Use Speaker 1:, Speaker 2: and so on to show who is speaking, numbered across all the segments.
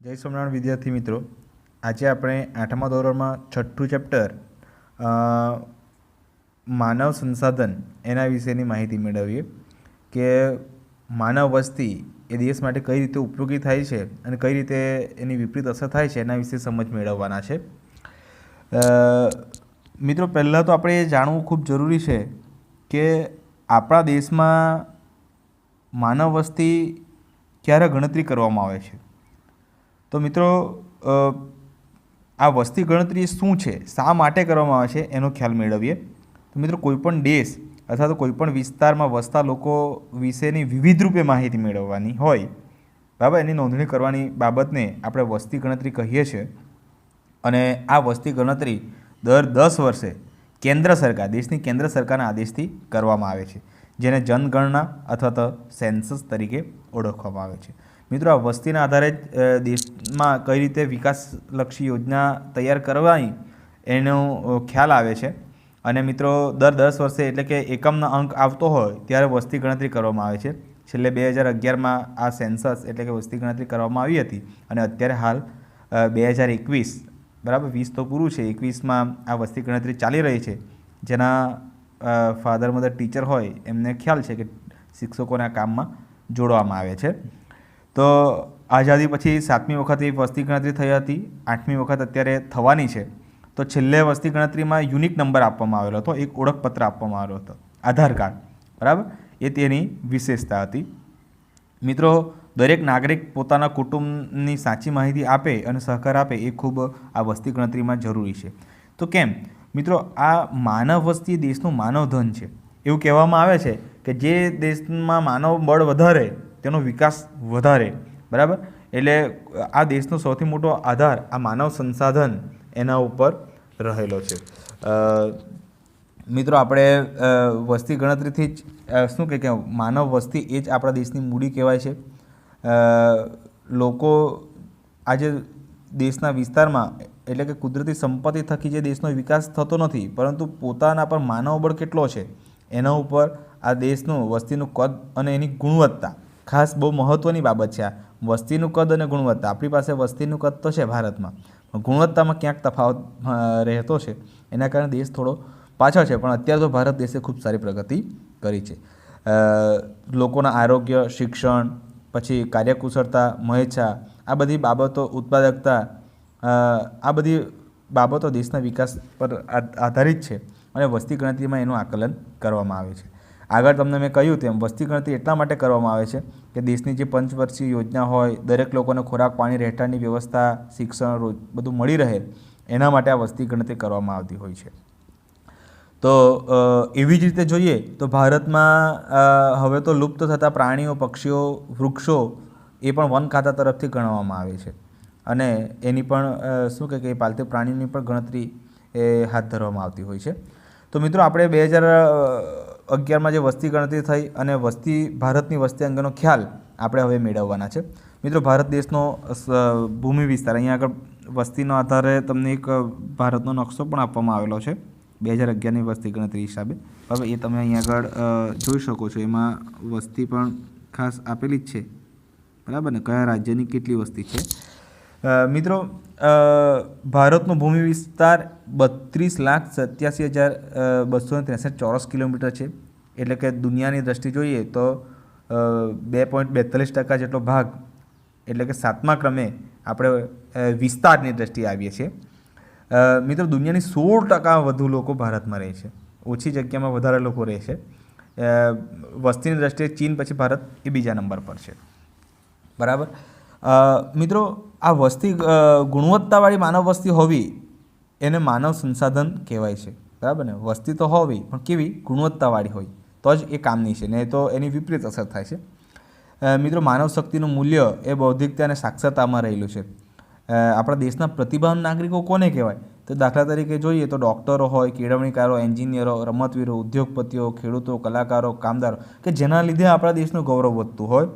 Speaker 1: જય સ્વામિનારાયણ વિદ્યાર્થી મિત્રો. આજે આપણે આઠમા ધોરણમાં છઠ્ઠું ચેપ્ટર માનવ સંસાધન એના વિશેની માહિતી મેળવીએ. કે માનવ વસ્તી એ દેશ માટે કઈ રીતે ઉપયોગી થાય છે અને કઈ રીતે એની વિપરીત અસર થાય છે એના વિશે સમજ મેળવવાના છે. મિત્રો, પહેલાં તો આપણે એ જાણવું ખૂબ જરૂરી છે કે આપણા દેશમાં માનવ વસ્તી ક્યારે ગણતરી કરવામાં આવે છે? તો મિત્રો આ વસ્તી ગણતરી શું છે? શા માટે કરવામાં આવે છે? એનો ખ્યાલ મેળવીએ. તો મિત્રો, કોઈપણ દેશ અથવા તો કોઈપણ વિસ્તારમાં વસતા લોકો વિશેની વિવિધ રૂપે માહિતી મેળવવાની હોય, બરાબર? એની નોંધણી કરવાની બાબતને આપણે વસ્તી ગણતરી કહીએ છીએ. અને આ વસ્તી ગણતરી દર દસ વર્ષે કેન્દ્ર સરકાર, દેશની કેન્દ્ર સરકારના આદેશથી કરવામાં આવે છે, જેને જનગણના અથવા તો સેન્સસ તરીકે ઓળખવામાં આવે છે. મિત્રો, આ વસ્તીના આધારે દેશમાં કઈ રીતે વિકાસલક્ષી યોજના તૈયાર કરવાની એનો ખ્યાલ આવે છે. અને મિત્રો, દર દસ વર્ષે એટલે કે એકમનો અંક આવતો હોય, ત્યારે વસ્તી ગણતરી કરવામાં આવે છે. છેલ્લે બે હજાર અગિયારમાં આ સેન્સસ એટલે કે વસ્તી ગણતરી કરવામાં આવી હતી. અને અત્યારે હાલ બે હજાર એકવીસ, બરાબર? વીસ તો પૂરું છે. એકવીસમાં આ વસ્તી ગણતરી ચાલી રહી છે. જેના ફાધર, મધર, ટીચર હોય, એમને ખ્યાલ છે કે શિક્ષકોના કામમાં જોડવામાં આવે છે. તો આઝાદી પછી સાતમી વખત એ વસ્તી ગણતરી થઈ હતી. આઠમી વખત અત્યારે થવાની છે. તો છેલ્લે વસ્તી ગણતરીમાં યુનિક નંબર આપવામાં આવેલો હતો. એક ઓળખપત્ર આપવામાં આવેલો હતો. આધાર કાર્ડ. બરાબર? એ તેની વિશેષતા હતી. મિત્રો, દરેક નાગરિક પોતાના કુટુંબની સાચી માહિતી આપે અને સહકાર આપે એ ખૂબ આ વસ્તી ગણતરીમાં જરૂરી છે. તો કેમ? મિત્રો, આ માનવ વસ્તી દેશનું માનવધન છે. એવું કહેવામાં આવે છે કે જે દેશમાં માનવ બળ વધારે તેનો વિકાસ વધારે. બરાબર? એટલે આ દેશનો સૌથી મોટો આધાર આ માનવ સંસાધન એના ઉપર રહેલો છે. મિત્રો, આપણે વસ્તી ગણતરીથી જ શું કે માનવ વસ્તી એ જ આપણા દેશની મૂડી કહેવાય છે. લોકો આજે દેશના વિસ્તારમાં, એટલે કે કુદરતી સંપત્તિ થકી જે દેશનો વિકાસ થતો નથી, પરંતુ પોતાના પર માનવ બળ કેટલો છે? એના ઉપર આ દેશનું વસ્તીનું કદ અને એની ગુણવત્તા. ખાસ બહુ મહત્ત્વની બાબત છે આ. વસ્તીનું કદ અને ગુણવત્તા. આપણી પાસે વસ્તીનું કદ તો છે ભારતમાં. ગુણવત્તામાં ક્યાંક તફાવત રહેતો છે. એના કારણે દેશ થોડો પાછળ છે. પણ અત્યારે તો ભારત દેશે ખૂબ સારી પ્રગતિ કરી છે. લોકોના આરોગ્ય, શિક્ષણ, પછી કાર્યકુશળતા, મહેચ્છા, આ બધી બાબતો, ઉત્પાદકતા આ બધી બાબતો દેશના વિકાસ પર આધારિત છે. અને વસ્તી ગણતરીમાં એનું આકલન કરવામાં આવે છે. આગળ તમને મેં કહ્યું તેમ વસ્તી ગણતરી એટલા માટે કરવામાં આવે છે કે દેશની જે પંચવર્ષીય યોજના હોય, દરેક લોકોને ખોરાક, પાણી, રહેઠાણની વ્યવસ્થા, શિક્ષણ, રોજ બધું મળી રહે, એના માટે આ વસ્તી ગણતરી કરવામાં આવતી હોય છે. તો એવી જ રીતે જોઈએ તો ભારતમાં હવે તો લુપ્ત થતા પ્રાણીઓ, પક્ષીઓ, વૃક્ષો એ પણ વન ખાતા તરફથી ગણવામાં આવે છે. અને એની પણ શું કહે કે પાલતુ પ્રાણીની પણ ગણતરી એ હાથ ધરવામાં આવતી હોય છે. તો મિત્રો, આપણે બે હજાર અગિયારમાં જે વસ્તી ગણતરી થઈ અને વસ્તી, ભારતની વસ્તી અંગેનો ખ્યાલ આપણે હવે મેળવવાના છે. મિત્રો, ભારત દેશનો ભૂમિ વિસ્તાર. અહીંયા આગળ વસ્તીના આધારે તમને એક ભારતનો નકશો પણ આપવામાં આવેલો છે બે હજાર અગિયારની વસ્તી ગણતરી હિસાબે. હવે એ તમે અહીંયા આગળ જોઈ શકો છો. એમાં વસ્તી પણ ખાસ આપેલી જ છે. બરાબર ને? કયા રાજ્યની કેટલી વસ્તી છે? મિત્રો ભારતનો ભૂમિ વિસ્તાર બત્રીસ લાખ સત્યાસી હજાર બસો ત્રેસઠ ચોરસ કિલોમીટર છે. એટલે કે દુનિયાની દ્રષ્ટિ જોઈએ તો બે પોઈન્ટ બેતાલીસ ટકા જેટલો ભાગ, એટલે કે સાતમા ક્રમે આપણે વિસ્તારની દ્રષ્ટિએ આવીએ છીએ. મિત્રો, દુનિયાની સોળ ટકા વધુ લોકો ભારતમાં રહે છે. ઓછી જગ્યામાં વધારે લોકો રહે છે. વસ્તીની દ્રષ્ટિએ ચીન પછી ભારત એ બીજા નંબર પર છે. બરાબર? મિત્રો, આ વસ્તી ગુણવત્તાવાળી માનવ વસ્તી હોવી એને માનવ સંસાધન કહેવાય છે. બરાબર ને? વસ્તી તો હોવી, પણ કેવી? ગુણવત્તાવાળી હોય. તો જ એ કામની છે નહીં તો એની વિપરીત અસર થાય છે. મિત્રો, માનવ શક્તિનું મૂલ્ય એ બૌદ્ધિકતા અને સાક્ષરતામાં રહેલું છે. આપણા દેશના પ્રતિભાવાન નાગરિકો કોને કહેવાય? તો દાખલા તરીકે જોઈએ તો ડૉક્ટરો હોય, કેળવણીકારો, એન્જિનિયરો, રમતવીરો, ઉદ્યોગપતિઓ, ખેડૂતો, કલાકારો, કામદારો, કે જેના લીધે આપણા દેશનું ગૌરવ વધતું હોય.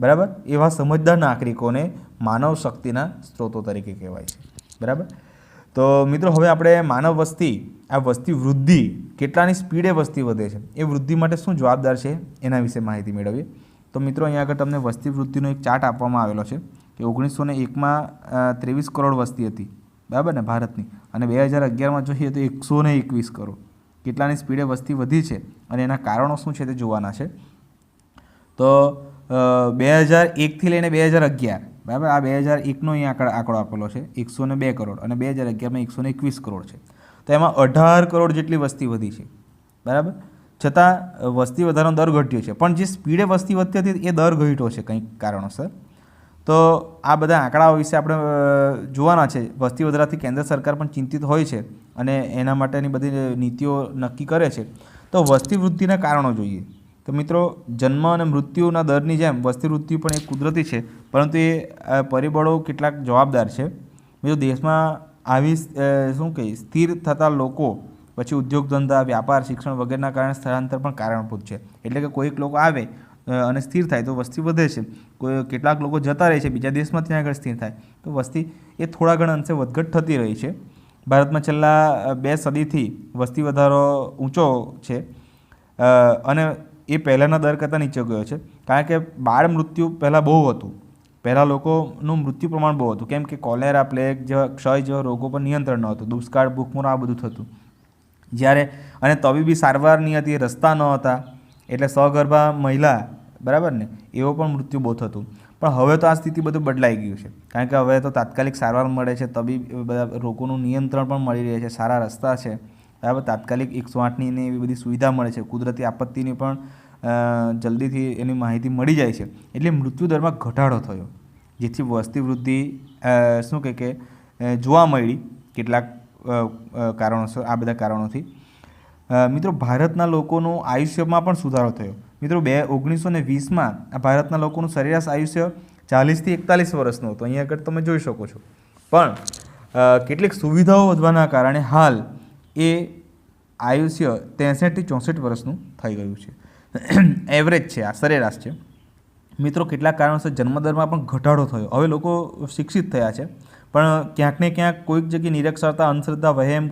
Speaker 1: બરાબર? એવા સમજદાર નાગરિકોને માનવ શક્તિના સ્ત્રોતો તરીકે કહેવાય છે. બરાબર? તો મિત્રો, હવે આપણે માનવ વસ્તી, આ વસ્તી વૃદ્ધિ કેટલાની સ્પીડે વસ્તી વધે છે? એ વૃદ્ધિ માટે શું જવાબદાર છે? એના વિશે માહિતી મેળવીએ. તો મિત્રો, અહીંયા આગળ તમને વસ્તી વૃદ્ધિનો એક ચાર્ટ આપવામાં આવેલો છે કે ઓગણીસો ને એકમાં ત્રેવીસ કરોડ વસ્તી હતી. બરાબર ને? ભારતની. અને બે હજાર અગિયારમાં જોઈએ તો એકસો ને એકવીસ કરોડ. કેટલાની સ્પીડે વસ્તી વધી છે? અને એના કારણો શું છે તે જોવાના છે? તો બે હજાર એકથી લઈને બે હજાર અગિયાર. બરાબર? આ બે હજાર એકનો અહીં આંકડા આંકડો આપેલો છે. એકસો ને બે કરોડ અને બે હજાર અગિયારમાં એકસો ને એકવીસ કરોડ છે. તો એમાં અઢાર કરોડ જેટલી વસ્તી વધી છે. બરાબર? છતાં વસ્તી વધારાનો દર ઘટ્યો છે. પણ જે સ્પીડે વસ્તી વધતી હતી એ દર ઘટ્યો છે કંઈક કારણોસર. તો આ બધા આંકડાઓ વિશે આપણે જોવાના છે. વસ્તી વધારાથી કેન્દ્ર સરકાર પણ ચિંતિત હોય છે અને એના માટેની બધી નીતિઓ નક્કી કરે છે. તો વસ્તી વૃદ્ધિના કારણો જોઈએ. તો મિત્રો, જન્મ અને મૃત્યુના દરની જેમ વસ્તી મૃત્યુ પણ એક કુદરતી છે, પરંતુ એ પરિબળો કેટલાક જવાબદાર છે. મિત્રો, દેશમાં આવી શું કહીએ, સ્થિર થતા લોકો, પછી ઉદ્યોગ ધંધા, વ્યાપાર, શિક્ષણ વગેરેના કારણે સ્થળાંતર પણ કારણભૂત છે. એટલે કે કોઈક લોકો આવે અને સ્થિર થાય તો વસ્તી વધે છે. કોઈ, કેટલાક લોકો જતા રહે છે, બીજા દેશમાં ત્યાં આગળ સ્થિર થાય. તો વસ્તી એ થોડા ઘણા અંશે વધઘટ થતી રહી છે. ભારતમાં છેલ્લા બે સદીથી વસ્તી વધારો ઊંચો છે. અને એ પહેલાંના દર કરતાં નીચે ગયો છે. કારણ કે બાળ મૃત્યુ પહેલાં બહુ હતું. પહેલાં લોકોનું મૃત્યુ પ્રમાણ બહુ હતું. કેમ કે કોલેરા, પ્લેગ જેવા ક્ષય જેવા રોગો પર નિયંત્રણ ન હતું. દુષ્કાળ, ભૂખમરો, આ બધું થતું. જ્યારે અને તબીબી સારવાર નહીં હતી, રસ્તા ન હતા. એટલે સગર્ભા મહિલા, બરાબર ને? એવો પણ મૃત્યુ બહુ થતું. પણ હવે તો આ સ્થિતિ બધું બદલાઈ ગયું છે. કારણ કે હવે તો તાત્કાલિક સારવાર મળે છે તબીબ બધા રોગોનું નિયંત્રણ પણ મળી રહે છે, સારા રસ્તા છે. બરાબર? તાત્કાલિક એકસો આઠની એને એવી બધી સુવિધા મળે છે. કુદરતી આપત્તિની પણ જલ્દીથી એની માહિતી મળી જાય છે. એટલે મૃત્યુ દરમાં ઘટાડો થયો. જેથી વસ્તી વૃદ્ધિ શું કહે કે જોવા મળી કેટલાક કારણોસર, આ બધા કારણોથી. મિત્રો, ભારતના લોકોનું આયુષ્યમાં પણ સુધારો થયો. મિત્રો, બે ઓગણીસો ને વીસમાં ભારતના લોકોનું સરેરાશ આયુષ્ય ચાલીસથી એકતાલીસ વર્ષનું હતું. અહીંયા આગળ તમે જોઈ શકો છો. પણ કેટલીક સુવિધાઓ વધવાના કારણે હાલ એ આયુષ્ય ત્રેસઠથી ચોસઠ વર્ષનું થઈ ગયું છે. એવરેજ છે, આ સરેરાશ છે. મિત્રો, કેટલાક કારણોસર જન્મદરમાં પણ ઘટાડો થયો. હવે લોકો શિક્ષિત થયા છે, પણ ક્યાંક ને ક્યાંક કોઈક જગ્યાએ નિરક્ષરતા, અંધશ્રદ્ધા, વહેમ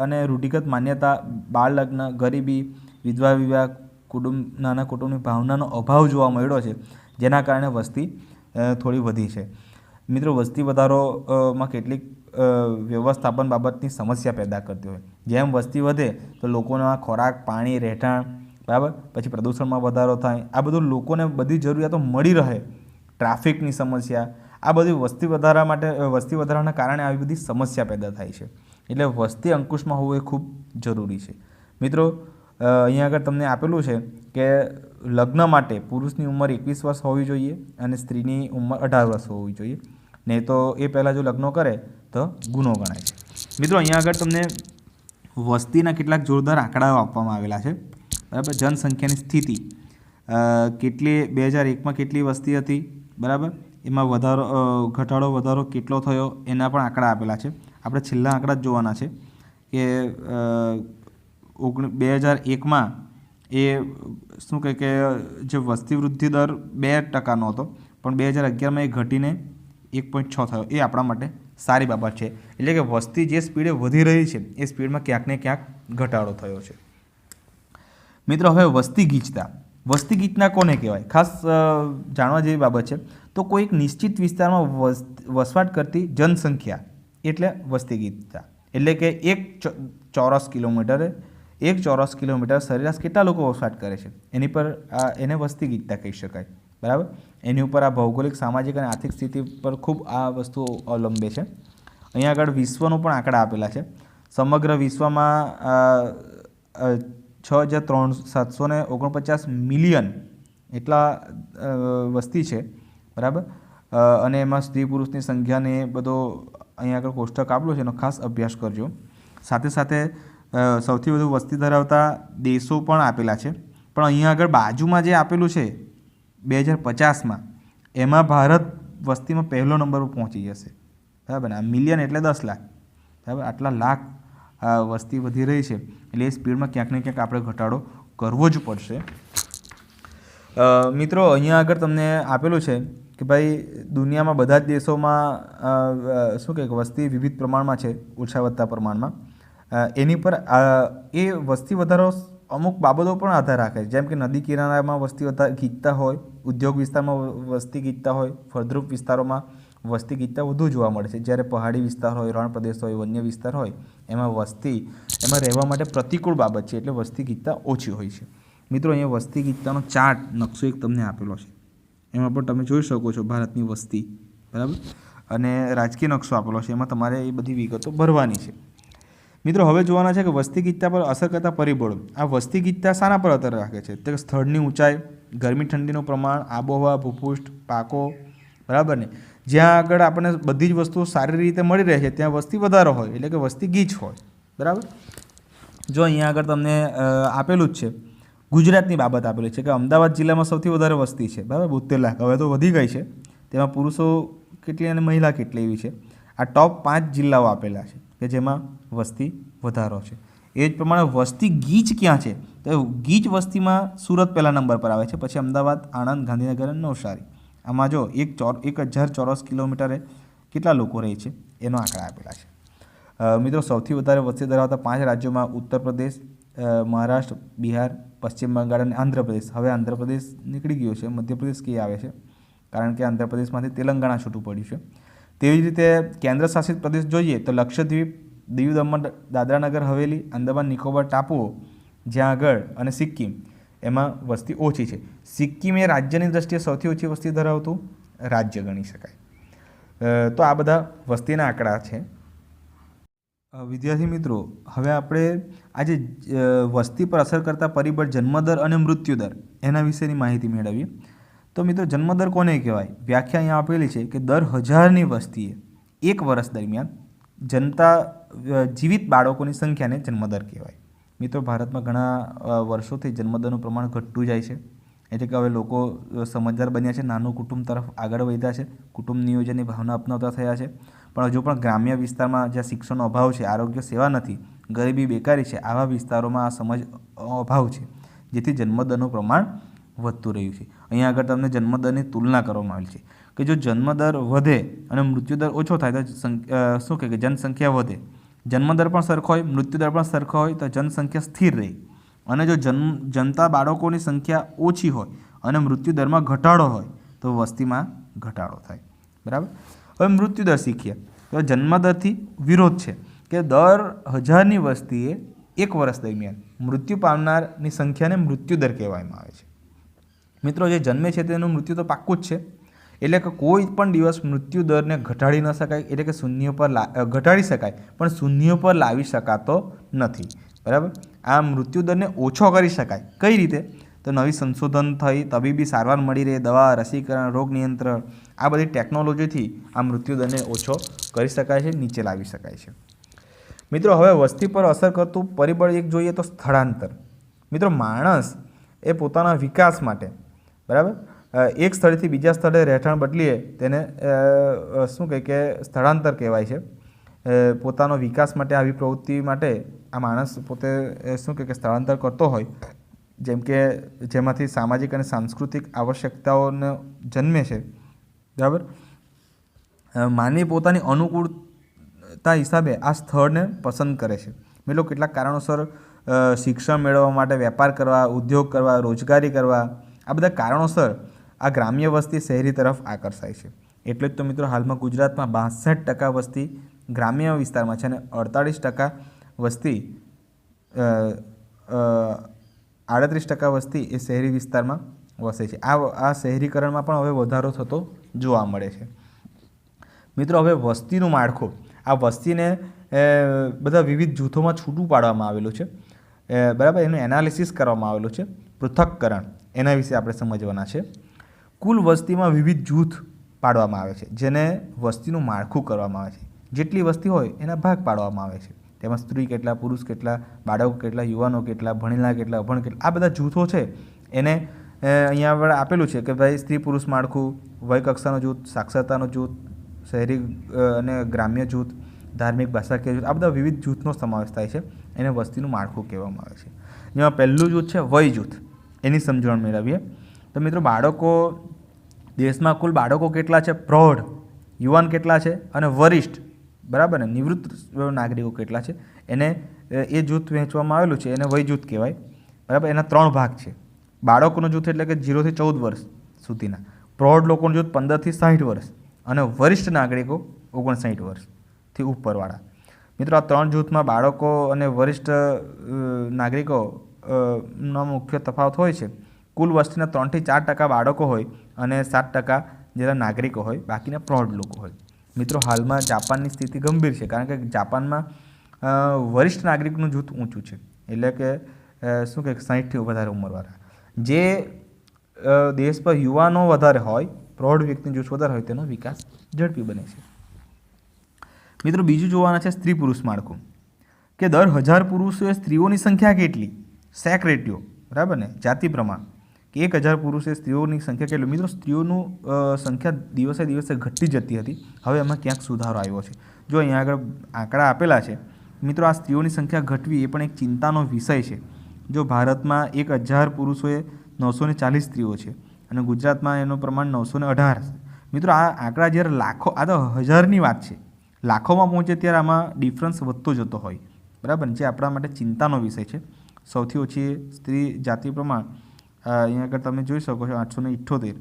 Speaker 1: અને રૂઢિગત માન્યતા બાળ લગ્ન ગરીબી, વિધવા વિવાહ, કુટુંબ, નાના કુટુંબની ભાવનાનો અભાવ જોવા મળ્યો છે, જેના કારણે વસ્તી થોડી વધી છે. મિત્રો, વસ્તી વધારોમાં કેટલીક વ્યવસ્થાપન બાબતની સમસ્યા પેદા કરતી હોય. જેમ વસ્તી વધે તો લોકોના ખોરાક, પાણી, રહેઠાણ, બરાબર? પછી પ્રદૂષણમાં વધારો થાય. આ બધું લોકોને બધી જરૂરિયાતો મળી રહે. ટ્રાફિકની સમસ્યા, આ બધી વસ્તી વધારા માટે વસ્તી વધારાના કારણે આવી બધી સમસ્યા પેદા થાય છે. એટલે વસ્તી અંકુશમાં હોવું એ ખૂબ જરૂરી છે. મિત્રો અહીંયા આગળ તમને આપેલું છે કે લગ્ન માટે પુરુષની ઉંમર એકવીસ વર્ષ હોવી જોઈએ અને સ્ત્રીની ઉંમર અઢાર વર્ષ હોવી જોઈએ. નહીં તો એ પહેલાં જો લગ્ન કરે તો ગુનો ગણાય છે. મિત્રો, અહીંયા આગળ તમને વસ્તીના કેટલાક જોરદાર આંકડાઓ આપવામાં આવેલા છે. બરાબર? જનસંખ્યાની સ્થિતિ. કેટલી, બે હજાર એકમાં કેટલી વસ્તી હતી? બરાબર? એમાં વધારો ઘટાડો, વધારો કેટલો થયો? એના પણ આંકડા આપેલા છે. આપણે છેલ્લા આંકડા જ જોવાના છે કે ઓગણ, બે હજાર એકમાં એ શું કહે કે, જે વસ્તી વૃદ્ધિ દર બે ટકાનો હતો. પણ બે હજાર અગિયારમાં એ ઘટીને એક પોઈન્ટ છ થયો. એ આપણા માટે સારી બાબત છે. એટલે કે વસ્તી જે સ્પીડે વધી રહી છે, એ સ્પીડમાં ક્યાંક ને ક્યાંક ઘટાડો થયો છે. મિત્રો, હવે વસ્તી ગીચતા. વસ્તી ગીચના કોને કહેવાય? ખાસ જાણવા જેવી બાબત છે. તો કોઈ એક નિશ્ચિત વિસ્તારમાં વસ- વસવાટ કરતી જનસંખ્યા એટલે વસ્તી ગીચતા. એટલે કે એક ચોરસ કિલોમીટરે, એક ચોરસ કિલોમીટર સરેરાશ કેટલા લોકો વસવાટ કરે છે? એની પર એને વસ્તી ગીચતા કહી શકાય. બરાબર? એની ઉપર આ ભૌગોલિક, સામાજિક અને આર્થિક સ્થિતિ પર ખૂબ આ વસ્તુઓ અવલંબે છે. અહીંયા આગળ વિશ્વનું પણ આંકડા આપેલા છે. સમગ્ર વિશ્વમાં છ હજાર ત્રણ સાતસો ને ઓગણપચાસ મિલિયન એટલા વસ્તી છે. બરાબર? અને એમાં સ્ત્રી પુરુષની સંખ્યાને બધો અહીંયા આગળ કોષ્ટક આપેલો છે, એનો ખાસ અભ્યાસ કરજો. સાથે સાથે સૌથી વધુ વસ્તી ધરાવતા દેશો પણ આપેલા છે. પણ અહીંયા આગળ બાજુમાં જે આપેલું છે બે હજાર પચાસમાં એમાં ભારત વસ્તીમાં પહેલો નંબર પર પહોંચી જશે. બરાબર ને? મિલિયન એટલે દસ લાખ. બરાબર? આટલા લાખ વસ્તી વધી રહી છે. એટલે એ સ્પીડમાં ક્યાંક ને ક્યાંક આપણે ઘટાડો કરવો જ પડશે. મિત્રો, અહીંયા આગળ તમને આપેલું છે કે ભાઈ દુનિયામાં બધા જ દેશોમાં શું કહે વસ્તી વિવિધ પ્રમાણમાં છે ઓછા વધતા પ્રમાણમાં એની પર એ વસ્તી વધારો અમુક બાબતો પણ આધાર રાખે છે. જેમ કે નદી કિનારામાં વસ્તી વધારે ગીચતા હોય, ઉદ્યોગ વિસ્તારમાં વસ્તી ગીચતા હોય, ફળદ્રુપ વિસ્તારોમાં વસ્તી ગીચતા વધુ જોવા મળે છે. જ્યારે પહાડી વિસ્તાર હોય, રણ પ્રદેશ હોય, વન્ય વિસ્તાર હોય, એમાં વસ્તી, એમાં રહેવા માટે પ્રતિકૂળ બાબત છે એટલે વસ્તી ગીચતા ઓછી હોય છે. મિત્રો, અહીંયા વસ્તી ગીચતાનો ચાર્ટ, નકશો એક તમને આપેલો છે. એમાં પણ તમે જોઈ શકો છો ભારતની વસ્તી, બરાબર? અને રાજકીય નકશો આપેલો છે. એમાં તમારે એ બધી વિગતો ભરવાની છે. મિત્રો, હવે જોવાના છે કે વસ્તી ગીતતા પર અસર કરતા પરિબળો. આ વસ્તી ગીતતા શાના પર અસર રાખે છે? તો સ્થળની ઊંચાઈ, ગરમી ઠંડીનું પ્રમાણ, આબોહવા, ભૂપૃષ્ઠ, પાકો, બરાબર ને? જ્યાં આગળ આપણને બધી જ વસ્તુઓ સારી રીતે મળી રહે છે, ત્યાં વસ્તી વધારો હોય, એટલે કે વસ્તી ગીચ હોય. બરાબર? જો અહીંયા આગળ તમને આપેલું જ છે. ગુજરાતની બાબત આપેલી છે કે અમદાવાદ જિલ્લામાં સૌથી વધારે વસ્તી છે, બરાબર? બોતેર લાખ. હવે તો વધી ગઈ છે. તેમાં પુરુષો કેટલી અને મહિલા કેટલી એવી છે? આ ટોપ પાંચ જિલ્લાઓ આપેલા છે. કે જેમાં વસ્તી વધારો છે. એ જ પ્રમાણે વસ્તી ગીચ ક્યાં છે? તો ગીચ વસ્તીમાં સુરત પહેલા નંબર પર આવે છે. પછી અમદાવાદ, આણંદ, ગાંધીનગર અને નવસારી. આમાં જો એક ચોર, એક હજાર ચોરસ કિલોમીટરે કેટલા લોકો રહે છે? એનો આંકડા આપેલા છે. મિત્રો, સૌથી વધારે વસ્તી ધરાવતા પાંચ રાજ્યોમાં ઉત્તર પ્રદેશ મહારાષ્ટ્ર, બિહાર, પશ્ચિમ બંગાળ અને આંધ્રપ્રદેશ. હવે આંધ્રપ્રદેશ નીકળી ગયો છે. મધ્યપ્રદેશ કઈ આવે છે? કારણ કે આંધ્રપ્રદેશમાંથી તેલંગાણા છૂટું પડ્યું છે. તેવી જ રીતે કેન્દ્ર શાસિત પ્રદેશ જોઈએ તો લક્ષદ્વીપ દીવ દમણ દાદરાનગર, હવેલી, અંદમાન, નિકોબાર, ટાપુઓ, જ્યાં આગળ અને સિક્કિમ એમાં વસ્તી ઓછી છે. સિક્કિમ એ રાજ્યની દ્રષ્ટિએ સૌથી ઓછી વસ્તી ધરાવતું રાજ્ય ગણી શકાય. તો આ બધા વસ્તીના આંકડા છે. વિદ્યાર્થી મિત્રો, હવે આપણે આજે વસ્તી પર અસર કરતા પરિબળ જન્મદર અને મૃત્યુદર એના વિશેની માહિતી મેળવીએ. તો મિત્રો જન્મદર કોને કહેવાય? વ્યાખ્યા અહીંયા આપેલી છે કે દર હજારની વસ્તીએ એક વર્ષ દરમિયાન જનતા જીવિત બાળકોની સંખ્યાને જન્મદર કહેવાય. મિત્રો ભારતમાં ઘણા વર્ષોથી જન્મદરનું પ્રમાણ ઘટતું જાય છે. એટલે કે હવે લોકો સમજદાર બન્યા છે, નાનું કુટુંબ તરફ આગળ વધ્યા છે, કુટુંબ નિયોજનની ભાવના અપનાવતા થયા છે. પણ હજુ પણ ગ્રામ્ય વિસ્તારમાં જ્યાં શિક્ષણનો અભાવ છે, આરોગ્ય સેવા નથી, ગરીબી બેકારી છે, આવા વિસ્તારોમાં આ સમજ અભાવ છે. જેથી જન્મદરનું પ્રમાણ વધતું રહ્યું છે. અહીંયા આગળ તમને જન્મદરની તુલના કરવામાં આવેલી છે કે જો જન્મદર વધે અને મૃત્યુદર ઓછો થાય તો શું કહે કે જનસંખ્યા વધે? જન્મદર પણ સરખો હોય, મૃત્યુદર પણ સરખો હોય તો જનસંખ્યા સ્થિર રહે. અને જો જન્મ જનતા બાળકોની સંખ્યા ઓછી હોય અને મૃત્યુદરમાં ઘટાડો હોય તો વસ્તીમાં ઘટાડો થાય. બરાબર? હવે મૃત્યુદર શીખીએ. તો જન્મદરથી વિરોધ છે કે દર હજારની વસ્તીએ એક વર્ષ દરમિયાન મૃત્યુ પામનારની સંખ્યાને મૃત્યુદર કહેવામાં આવે છે. મિત્રો, જે જન્મે છે તેનું મૃત્યુ તો પાક્કું જ છે. એટલે કે કોઈ પણ દિવસ મૃત્યુ દરને ઘટાડી ન શકાય, એટલે કે શૂન્ય પર ઘટાડી શકાય, પણ શૂન્ય પર લાવી શકાતો નથી. બરાબર? આ મૃત્યુ દરને ઓછો કરી શકાય. કઈ રીતે? તો નવી સંશોધન થઈ, તબીબી સારવાર મળી રહે, દવા, રસીકરણ, રોગ નિયંત્રણ, આ બધી ટેકનોલોજીથી આ મૃત્યુ દરને ઓછો કરી શકાય છે, નીચે લાવી શકાય છે. મિત્રો, હવે વસ્તી પર અસર કરતું પરિબળ એક જોઈએ તો સ્થળાંતર. મિત્રો, માણસ એ પોતાના વિકાસ માટે બરાબર? એક સ્થળેથી બીજા સ્થળે રહેઠાણ બદલીએ તેને શું કહે કે સ્થળાંતર કહેવાય છે. પોતાનો વિકાસ માટે, આવી પ્રવૃત્તિ માટે આ માણસ પોતે શું કહે કે સ્થળાંતર કરતો હોય. જેમ કે જેમાંથી સામાજિક અને સાંસ્કૃતિક આવશ્યકતાઓને જન્મે છે. બરાબર? માનવી પોતાની અનુકૂળતા હિસાબે આ સ્થળને પસંદ કરે છે. મિત્રો કેટલાક કારણોસર શિક્ષણ મેળવવા માટે, વેપાર કરવા, ઉદ્યોગ કરવા, રોજગારી કરવા આ બધા કારણોસર આ ગ્રામ્ય વસ્તી શહેરી તરફ આકર્ષાય છે. એટલે જ તો મિત્રો હાલમાં ગુજરાતમાં બાસઠ ટકા વસ્તી ગ્રામ્ય વિસ્તારમાં છે અને અડતાળીસ ટકા વસ્તી આડત્રીસ ટકા વસ્તી એ શહેરી વિસ્તારમાં વસે છે. આ આ શહેરીકરણમાં પણ હવે વધારો થતો જોવા મળે છે. મિત્રો હવે વસ્તીનું માળખું, આ વસ્તીને બધા વિવિધ જૂથોમાં છૂટું પાડવામાં આવેલું છે. બરાબર, એનું એનાલિસિસ કરવામાં આવેલું છે. પૃથક્કરણ, એના વિશે આપણે સમજવાના છે. કુલ વસ્તીમાં વિવિધ જૂથ પાડવામાં આવે છે, જેને વસ્તીનું માળખું કરવામાં આવે છે. જેટલી વસ્તી હોય, એના ભાગ પાડવામાં આવે છે. તેમાં સ્ત્રી કેટલા, પુરુષ કેટલા, બાળકો કેટલા, યુવાનો કેટલા, ભણેલા કેટલા, અભણ કેટલા, આ બધા જૂથો છે. એને અહીંયા આગળ આપેલું છે કે ભાઈ સ્ત્રી પુરુષ માળખું વય કક્ષાનું જૂથ, સાક્ષરતાનું જૂથ, શહેરી અને ગ્રામ્ય જૂથ, ધાર્મિક ભાષાકીય જૂથ, આ બધા વિવિધ જૂથનો સમાવેશ થાય છે. એને વસ્તીનું માળખું કહેવામાં આવે છે. જેમાં પહેલું જૂથ છે વય જૂથ. એની સમજણ મેળવીએ. તો મિત્રો બાળકો, દેશમાં કુલ બાળકો કેટલા છે? પ્રૌઢ. યુવાન કેટલા છે? અને વરિષ્ઠ. બરાબર ને? નિવૃત્ત નાગરિકો કેટલા છે? એને એ જૂથ વહેંચવામાં આવેલું છે. એને વય જૂથ કહેવાય. બરાબર? એના ત્રણ ભાગ છે. બાળકોનું જૂથ એટલે કે જીરોથી ચૌદ વર્ષ સુધીના. પ્રૌઢ લોકોનું જૂથ પંદરથી સાઠ વર્ષ અને વરિષ્ઠ નાગરિકો ઓગણસાઠ વર્ષથી ઉપરવાળા. મિત્રો, આ ત્રણ જૂથમાં બાળકો અને વરિષ્ઠ નાગરિકો નો મુખ્ય તફાવત હોય છે. કુલ વસ્તીના ત્રણથી ચાર ટકા બાળકો હોય અને સાત ટકા જેટલા નાગરિકો હોય, બાકીના પ્રૌઢ લોકો હોય. મિત્રો, હાલમાં જાપાનની સ્થિતિ ગંભીર છે, કારણ કે જાપાનમાં વરિષ્ઠ નાગરિકનું જૂથ ઊંચું છે. એટલે કે શું કહે સાહીઠથી વધારે ઉંમરવાળા. જે દેશ પર યુવાનો વધારે હોય, પ્રૌઢ વ્યક્તિનું જૂથ વધારે હોય, તેનો વિકાસ ઝડપી બને છે. મિત્રો, બીજું જોવાના છે સ્ત્રી પુરુષ માળખું. કે દર હજાર પુરુષોએ સ્ત્રીઓની સંખ્યા કેટલી? સેક રેટિયો બરાબર ને? જાતિ પ્રમાણ. કે એક હજાર પુરુષે સ્ત્રીઓની સંખ્યા કેટલી? મિત્રો, સ્ત્રીઓનું સંખ્યા દિવસે દિવસે ઘટતી જતી હતી. હવે એમાં ક્યાંક સુધારો આવ્યો છે. જો અહીંયા આગળ આંકડા આપેલા છે, મિત્રો, આ સ્ત્રીઓની સંખ્યા ઘટવી એ પણ એક ચિંતાનો વિષય છે. જો ભારતમાં એક હજાર પુરુષોએ નવસો ને ચાલીસ સ્ત્રીઓ છે અને ગુજરાતમાં એનું પ્રમાણ નવસો અઢાર મિત્રો, આ આંકડા જ્યારે લાખો, આ તો હજારની વાત છે. લાખોમાં પહોંચે ત્યારે આમાં ડિફરન્સ વધતો જતો હોય. બરાબર જે આપણા માટે ચિંતાનો વિષય છે. સૌથી ઓછી સ્ત્રી જાતિ પ્રમાણ અહીંયા આગળ તમે જોઈ શકો છો આઠસો ને ઇઠ્ઠોતેર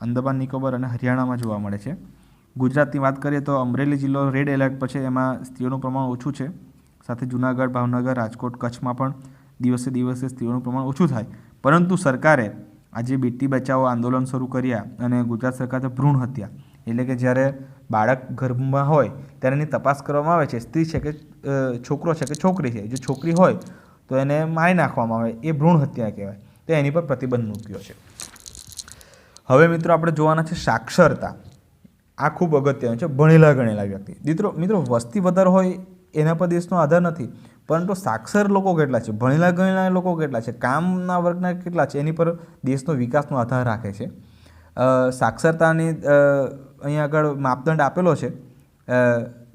Speaker 1: અંદમાન, નિકોબાર અને હરિયાણામાં જોવા મળે છે. ગુજરાતની વાત કરીએ તો અમરેલી જિલ્લો રેડ એલર્ટ પર છે, એમાં સ્ત્રીઓનું પ્રમાણ ઓછું છે. સાથે જુનાગઢ, ભાવનગર, રાજકોટ, કચ્છમાં પણ દિવસે દિવસે સ્ત્રીઓનું પ્રમાણ ઓછું થાય. પરંતુ સરકારે આજે બેટી બચાવો આંદોલન શરૂ કર્યા અને ગુજરાત સરકારે ભ્રૂણ હત્યા. એટલે કે જ્યારે બાળક ગર્ભમાં હોય, ત્યારે એની તપાસ કરવામાં આવે છે. સ્ત્રી છે કે છોકરો છે કે છોકરી છે? જો છોકરી હોય તો એને મારી નાખવામાં આવે, એ ભ્રૂણ હત્યા કહેવાય. તો એની પર પ્રતિબંધ મૂક્યો છે. હવે મિત્રો આપણે જોવાના છે સાક્ષરતા. આ ખૂબ અગત્યનું છે, ભણેલા ગણેલા વ્યક્તિ. મિત્રો મિત્રો વસ્તી વધારે હોય એના પર દેશનો આધાર નથી, પરંતુ સાક્ષર લોકો કેટલા છે, ભણેલા ગણેલા લોકો કેટલા છે, કામના વર્ગના કેટલા છે, એની પર દેશનો વિકાસનો આધાર રાખે છે. સાક્ષરતાની અહીંયા આગળ માપદંડ આપેલો છે.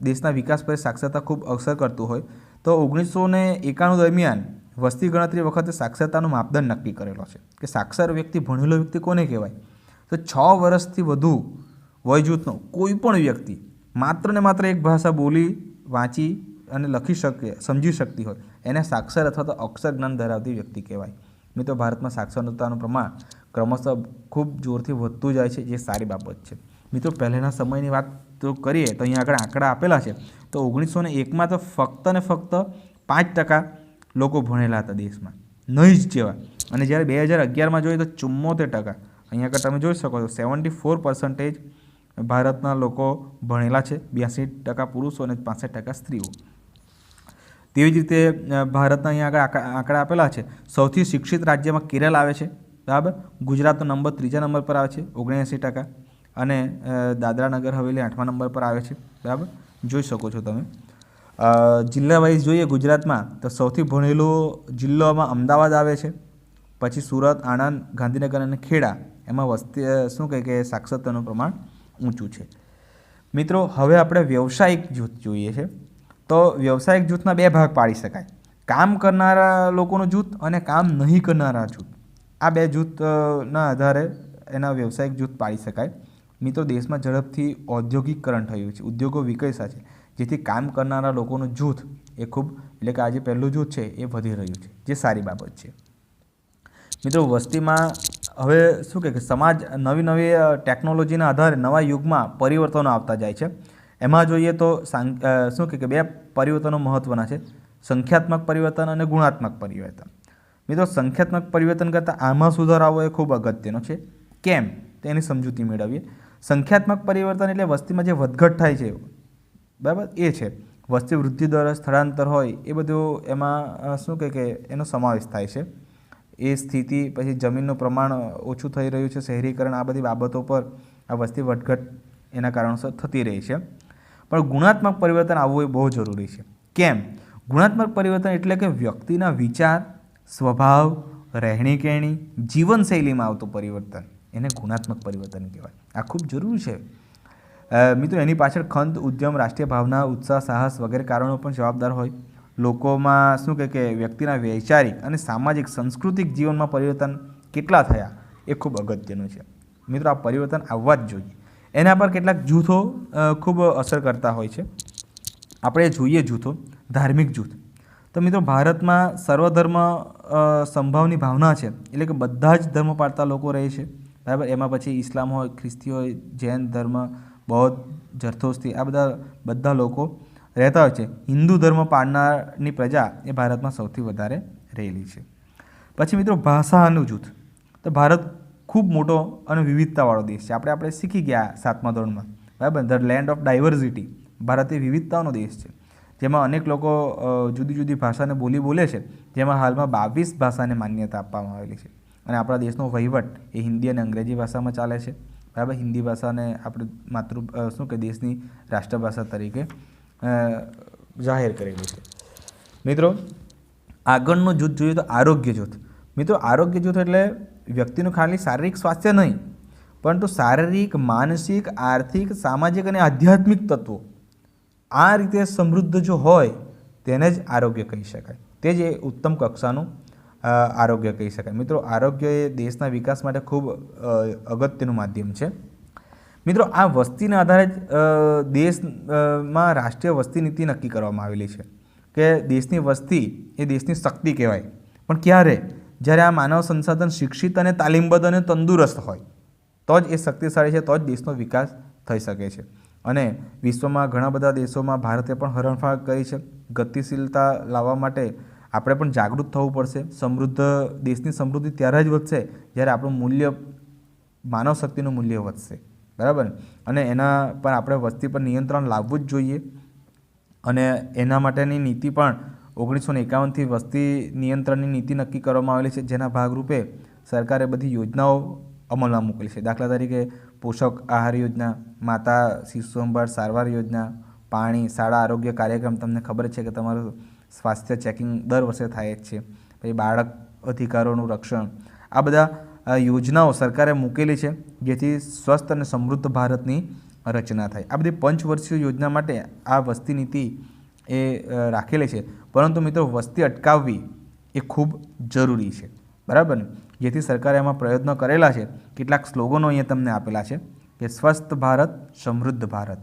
Speaker 1: દેશના વિકાસ પર સાક્ષરતા ખૂબ અસર કરતું હોય. તો ઓગણીસો ને એકાણું દરમિયાન વસ્તી ગણતરી વખતે સાક્ષરતાનો માપદંડ નક્કી કરેલો છે. કે સાક્ષર વ્યક્તિ ભણેલો વ્યક્તિ કોને કહેવાય? તો છ વર્ષથી વધુ વયજૂથનો કોઈ પણ વ્યક્તિ માત્ર ને માત્ર એક ભાષા બોલી, વાંચી અને લખી શકે, સમજી શકતી હોય. એને સાક્ષર અથવા તો અક્ષર જ્ઞાન ધરાવતી વ્યક્તિ કહેવાય. મિત્રો, ભારતમાં સાક્ષરતાનું પ્રમાણ ક્રમશઃ ખૂબ જોરથી વધતું જાય છે, જે સારી બાબત છે. મિત્રો, પહેલાંના સમયની વાત તો કરીએ, તો અહીંયા આગળ આંકડા આપેલા છે. તો ઓગણીસો ને એકમાં તો ફક્ત ને ફક્ત પાંચ ટકા લોકો ભણેલા હતા દેશમાં. નહીં જ જેવા. અને જ્યારે બે હજાર અગિયારમાં જોઈએ તો ચુમ્મોતેર ટકા. અહીંયા આગળ તમે જોઈ શકો છો, સેવન્ટી ફોર પર્સન્ટેજ ભારતના લોકો ભણેલા છે. બ્યાસી ટકા પુરુષો અને પાસઠ ટકા સ્ત્રીઓ. તેવી જ રીતે ભારતના અહીંયા આગળ આંકડા આપેલા છે. સૌથી શિક્ષિત રાજ્યમાં કેરળ આવે છે. બરાબર? ગુજરાતનો નંબર ત્રીજા નંબર પર આવે છે ઓગણએંસી ટકા. અને દાદરાનગર દાદરા નગર હવેલી આઠમા નંબર પર આવે છે. બરાબર? જોઈ શકો છો તમે. જિલ્લા વાઇઝ જોઈએ ગુજરાતમાં, તો સૌથી ભણેલો જિલ્લોમાં અમદાવાદ આવે છે. પછી સુરત, આણંદ, ગાંધીનગર અને ખેડા. એમાં વસ્તી શું કહે કે સાક્ષરતાનું પ્રમાણ ઊંચું છે. મિત્રો, હવે આપણે વ્યવસાયિક જૂથ જોઈએ છે. તો વ્યવસાયિક જૂથના બે ભાગ પાડી શકાય. કામ કરનારા લોકોનું જૂથ અને કામ નહીં કરનારા જૂથ. આ બે જૂથના આધારે એના વ્યવસાયિક જૂથ પાડી શકાય. મિત્રો દેશમાં ઝડપથી ઔદ્યોગિકરણ થયું છે, ઉદ્યોગો વિકસ્યા છે. જેથી કામ કરનારા લોકોનું જૂથ એ ખૂબ, એટલે કે આજે પહેલું જૂથ છે એ વધી રહ્યું છે, જે સારી બાબત છે. મિત્રો, વસ્તીમાં હવે શું કે સમાજ નવી નવી ટેકનોલોજીના આધારે નવા યુગમાં પરિવર્તનો આવતા જાય છે. એમાં જોઈએ તો શું કે બે પરિવર્તનો મહત્ત્વના છે. સંખ્યાત્મક પરિવર્તન અને ગુણાત્મક પરિવર્તન. મિત્રો, સંખ્યાત્મક પરિવર્તન કરતાં આમાં સુધારાવો એ ખૂબ અગત્યનો છે. કેમ? તેની સમજૂતી મેળવીએ. સંખ્યાત્મક પરિવર્તન એટલે વસ્તીમાં જે વધઘટ થાય છે, બરાબર? એ છે. વસ્તી વૃદ્ધિ દર, સ્થળાંતર હોય, એ બધું એમાં શું કહે કે એનો સમાવેશ થાય છે. એ સ્થિતિ, પછી જમીનનું પ્રમાણ ઓછું થઈ રહ્યું છે, શહેરીકરણ, આ બધી બાબતો પર આ વસ્તી વધઘટ એના કારણોસર થતી રહી છે. પણ ગુણાત્મક પરિવર્તન આવવું એ બહુ જરૂરી છે. કેમ? ગુણાત્મક પરિવર્તન એટલે કે વ્યક્તિના વિચાર, સ્વભાવ રહેણી કહેણી જીવનશૈલીમાં આવતું પરિવર્તન. એને ગુણાત્મક પરિવર્તન કહેવાય. આ ખૂબ જરૂરી છે. મિત્રો, એની પાછળ ખંત, ઉદ્યમ, રાષ્ટ્રીય ભાવના, ઉત્સાહ, સાહસ વગેરે કારણો પણ જવાબદાર હોય. લોકોમાં શું કહે કે વ્યક્તિના વૈચારિક અને સામાજિક, સાંસ્કૃતિક જીવનમાં પરિવર્તન કેટલા થયા એ ખૂબ અગત્યનું છે. મિત્રો, આ પરિવર્તન આવવા જ જોઈએ. એના પર કેટલાક જૂથો ખૂબ અસર કરતા હોય છે. આપણે જોઈએ જૂથો. ધાર્મિક જૂથ. તો મિત્રો, ભારતમાં સર્વધર્મ સંભાવની ભાવના છે. એટલે કે બધા જ ધર્મ પાળતા લોકો રહે છે. બરાબર? એમાં પછી ઇસ્લામ હોય, ખ્રિસ્તી હોય, જૈન ધર્મ, બૌદ્ધ જરથોસ્તી આ બધા બધા લોકો રહેતા હોય છે. હિન્દુ ધર્મ પાળનારની પ્રજા એ ભારતમાં સૌથી વધારે રહેલી છે. પછી મિત્રો ભાષાનું જૂથ તો ભારત ખૂબ મોટો અને વિવિધતાવાળો દેશ છે. આપણે આપણે શીખી ગયા સાતમા ધોરણમાં. બરાબર? The land of diversity Bharat એ વિવિધતાનો દેશ છે. જેમાં અનેક લોકો જુદી જુદી ભાષાને બોલી બોલે છે. જેમાં હાલમાં બાવીસ ભાષાને માન્યતા આપવામાં આવેલી છે. અને આપણા દેશનો વહીવટ એ હિન્દી અને અંગ્રેજી ભાષામાં ચાલે છે. બરાબર? હિન્દી ભાષાને આપણે માતૃ શું કે, દેશની રાષ્ટ્રભાષા તરીકે જાહેર કરેલી છે. મિત્રો, આગળનું જૂથ જોઈએ તો આરોગ્ય જૂથ. મિત્રો, આરોગ્ય જૂથ એટલે વ્યક્તિનું ખાલી શારીરિક સ્વાસ્થ્ય નહીં, પરંતુ શારીરિક, માનસિક, આર્થિક, સામાજિક અને આધ્યાત્મિક તત્વો. આ રીતે સમૃદ્ધ જો હોય, તેને જ આરોગ્ય કહી શકાય. તે જ એ ઉત્તમ કક્ષાનું આરોગ્ય કહી શકાય. મિત્રો, આરોગ્ય એ દેશના વિકાસ માટે ખૂબ અગત્યનું માધ્યમ છે. મિત્રો, આ વસ્તીના આધારે જ દેશમાં રાષ્ટ્રીય વસ્તી નીતિ નક્કી કરવામાં આવેલી છે કે દેશની વસ્તી એ દેશની શક્તિ કહેવાય. પણ ક્યારે? જ્યારે આ માનવ સંસાધન શિક્ષિત અને તાલીમબદ્ધ અને તંદુરસ્ત હોય, તો જ એ શક્તિશાળી છે, તો જ દેશનો વિકાસ થઈ શકે છે. અને વિશ્વમાં ઘણા બધા દેશોમાં ભારતે પણ હરણફાળ કરી છે. ગતિશીલતા લાવવા માટે આપણે પણ જાગૃત થવું પડશે. સમૃદ્ધ, દેશની સમૃદ્ધિ ત્યારે જ વધશે જ્યારે આપણું મૂલ્ય, માનવ શક્તિનું મૂલ્ય વધશે. બરાબર? અને એના પર આપણે વસ્તી પર નિયંત્રણ લાવવું જ જોઈએ. અને એના માટેની નીતિ પણ ઓગણીસો ને એકાવનથી વસ્તી નિયંત્રણની નીતિ નક્કી કરવામાં આવેલી છે, જેના ભાગરૂપે સરકારે બધી યોજનાઓ અમલમાં મૂકેલી છે. દાખલા તરીકે પોષક આહાર યોજના, માતા શિશુ સંભાળ સારવાર યોજના, પાણી, શાળા આરોગ્ય કાર્યક્રમ. તમને ખબર છે કે તમારું સ્વાસ્થ્ય ચેકિંગ દર વર્ષે થાય જ છે. પછી બાળક અધિકારોનું રક્ષણ. આ બધા યોજનાઓ સરકારે મૂકેલી છે, જેથી સ્વસ્થ અને સમૃદ્ધ ભારતની રચના થાય. આ બધી પંચવર્ષીય યોજના માટે આ વસ્તી નીતિ એ રાખેલી છે. પરંતુ મિત્રો, વસ્તી અટકાવવી એ ખૂબ જરૂરી છે. બરાબર ને? જેથી સરકારે એમાં પ્રયત્નો કરેલા છે. કેટલાક સ્લોગનો અહીંયા તમને આપેલા છે કે સ્વસ્થ ભારત, સમૃદ્ધ ભારત.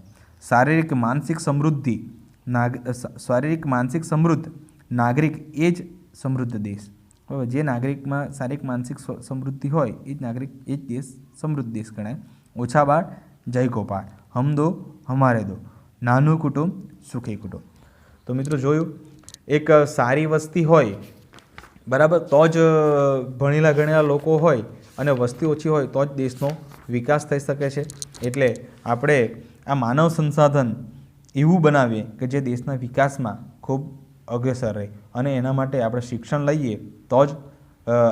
Speaker 1: શારીરિક, માનસિક સમૃદ્ધિ નાગ શારીરિક, માનસિક સમૃદ્ધ. નાગરિક એ જ સમૃદ્ધ દેશ. બરાબર જે નાગરિકમાં શારીરિક, માનસિક સમૃદ્ધિ હોય, એ જ નાગરિક, એ જ દેશ સમૃદ્ધ દેશ ગણાય. ઓછા બાળ, જય ગોપાળ. હમ દો, હમારે દો. નાનું કુટુંબ, સુખી કુટુંબ. તો મિત્રો જોયું, એક સારી વસ્તી હોય, બરાબર, તો જ ભણેલા ગણેલા લોકો હોય, અને વસ્તી ઓછી હોય, તો જ દેશનો વિકાસ થઈ શકે છે. એટલે આપણે આ માનવ સંસાધન એવું બનાવીએ કે જે દેશના વિકાસમાં ખૂબ અગ્રેસર રહે. અને એના માટે આપણે શિક્ષણ લઈએ તો જ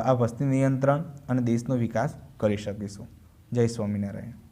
Speaker 1: આ વસ્તી નિયંત્રણ અને દેશનો વિકાસ કરી શકીશું. જય સ્વામિનારાયણ.